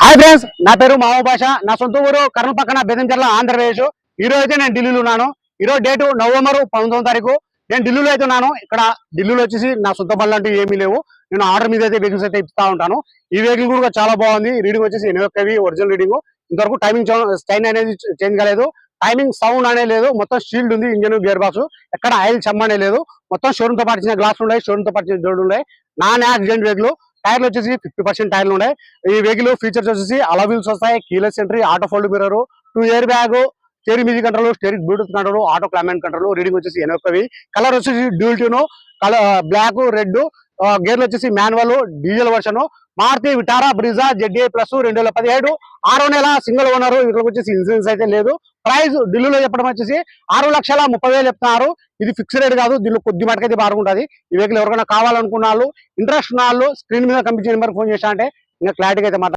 Hi friends నా పేరు మామూ భాష. నా సొంత ఊరు కర్నూలు పక్కన బెదంచెర్ల ఆంధ్రప్రదేశ్. ఈ రోజు అయితే నేను ఢిల్లీలో ఉన్నాను. ఈ రోజు డేటు నవంబర్ పంతొమ్మిదో తారీఖు. నేను ఢిల్లీలో అయితే ఉన్నాను. ఇక్కడ ఢిల్లీలో వచ్చేసి నా సొంత పనులు అంటూ ఏమీ లేవు. నేను ఆర్డర్ మీద అయితే వెహికల్స్ అయితే ఇస్తా ఉంటాను. ఈ వెహికల్ కూడా చాలా బాగుంది. రీడింగ్ వచ్చేసి ఎనభై ఒరిజినల్ రీడింగ్ ఇంతవరకు టైమింగ్ స్టైన్ అనేది చేంజ్ కాలేదు. టైమింగ్ సౌండ్ అనేది లేదు. మొత్తం షీల్డ్ ఉంది ఇంజన్ గేర్ బాక్స్ ఎక్కడ ఆయిల్ చెమ్మనే లేదు. మొత్తం షోరూమ్తో పాటించిన గ్లాస్ ఉన్నాయి షోరూమ్తో పాటించిన డోర్లు ఉన్నాయి. నాన్ యాక్సిడెంట్ వెహికల్ టైర్లు వచ్చేసి ఫిఫ్టీ పర్సెంట్ టైర్లు ఉన్నాయి. ఈ వెహికల్ ఫీచర్స్ వచ్చేసి అలవిల్స్ వస్తాయి. Keyless entry auto fold mirror two airbag steering music control steering Bluetooth control auto climate control reading వచ్చేసి ఎనభై కలర్ వచ్చేసి dual tone colour black red గేర్లు వచ్చేసి manual diesel version. Maruti Vitara Brezza ZA plus రెండు వేల పదిహేడు. ఆరో నెల సింగిల్ ఓనర్ వీటికి వచ్చేసి ఇన్సూరెన్స్ అయితే లేదు. ప్రైస్ ఢిల్లీలో చెప్పడం వచ్చేసి ఆరు లక్షల ముప్పై వేలు చెప్తున్నారు. ఇది ఫిక్స్ రేట్ కాదు దీనిలో కొద్ది మటుకైతే బాగుంటుంది. ఈ వెహికల్ ఎవరికైనా కావాలనుకున్న వాళ్ళు ఇంట్రెస్ట్ ఉన్న వాళ్ళు స్క్రీన్ మీద కనిపించే నెంబర్ ఫోన్ చేసా అంటే ఇంకా క్లారిటీగా అయితే